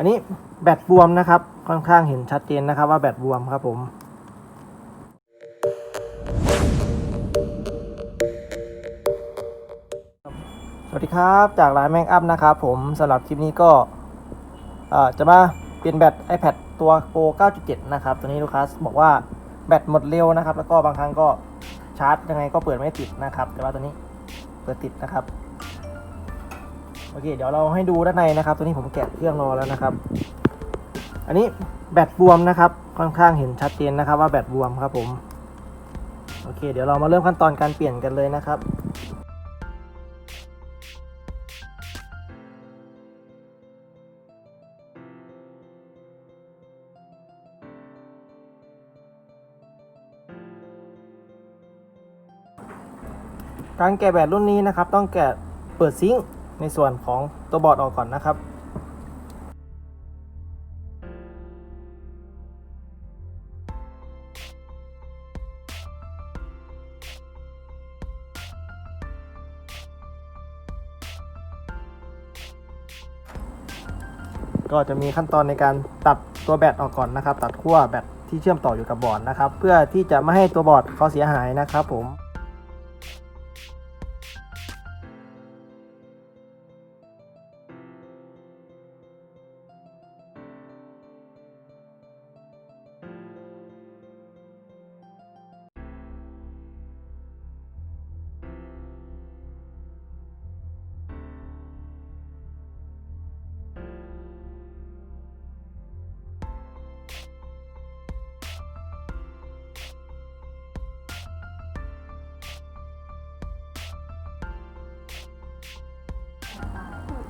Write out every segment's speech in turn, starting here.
อันนี้แบตบวมนะครับ ค่อนข้างเห็นชัดเจนนะครับว่าแบตบวมครับผมสวัสดีครับจากร้านแมงอัพนะครับผมสำหรับคลิปนี้ก็จะมาเปลี่ยนแบต iPad ตัว Pro 9.7 นะครับ ตัวนี้ลูกค้าบอกว่าแบตหมดเร็วนะครับ แล้วก็บางครั้งก็ชาร์จยังไงก็เปิดไม่ติดนะครับ แต่ว่าตัวนี้เปิดติดนะครับ โอเค เดี๋ยวเราให้ดูด้านในนะครับ ตัวนี้ผมแกะเครื่องรอแล้วนะครับ อันนี้แบตบวมนะครับ ค่อนข้างเห็นชัดเจนนะครับ ว่าแบตบวมครับผมโอเค เดี๋ยวเรามาเริ่มขั้นตอนการเปลี่ยนกันเลยนะครับการแกะแบตรุ่นนี้นะครับ ต้องแกะเปิดซิงค์ ในส่วนของตัวบอร์ดออกก่อนนะครับก็จะมีขั้นตอนในการตัดตัวแบตออกก่อนนะครับ ตัดขั้วแบตที่เชื่อมต่ออยู่กับบอร์ดนะครับ เพื่อที่จะไม่ให้ตัวบอร์ดเขาเสียหายนะครับผม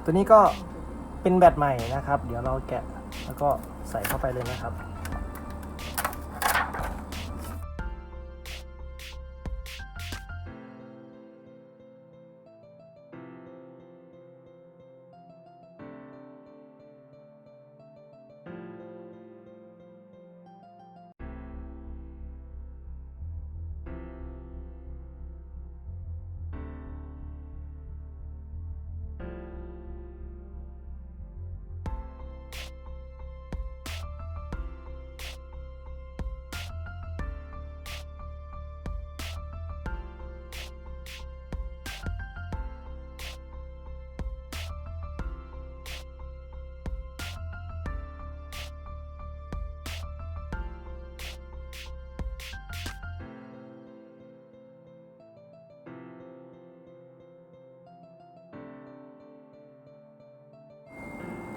ตัวนี้ก็เป็นแบตใหม่นะครับ เดี๋ยวเราแกะแล้วก็ใส่เข้าไปเลยนะครับ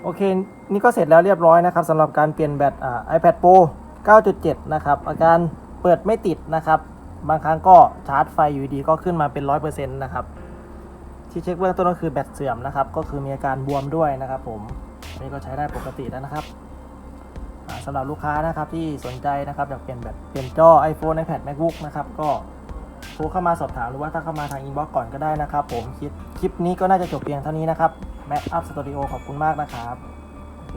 โอเค นี่ก็เสร็จแล้วเรียบร้อยนะครับสำหรับการเปลี่ยนแบตอ่า iPad Pro 9.7 นะครับ อาการเปิดไม่ติดนะครับ บางครั้งก็ชาร์จไฟอยู่ดีก็ขึ้นมาเป็น 100%นะครับ ที่เช็คเบื้องต้นก็คือแบตเสื่อมนะครับ ก็คือมีอาการบวมด้วยนะครับผมนนี้ก็ใช้ได้ปกติแล้วนะครับสำหรับลูกค้านะครับที่สนใจนะครับอยากเปลี่ยนแบตเปลี่ยนจอ iPhone iPad MacBook นะครับก็ โทรเข้ามาสอบถามหรือว่าถ้าเข้ามาทางอินบ็อกซ์ก่อนก็ได้นะครับผมคลิปคลิปนี้ก็น่าจะจบเพียงเท่านี้นะครับแมทอัพสตูดิโอขอบคุณมากนะครับโอเค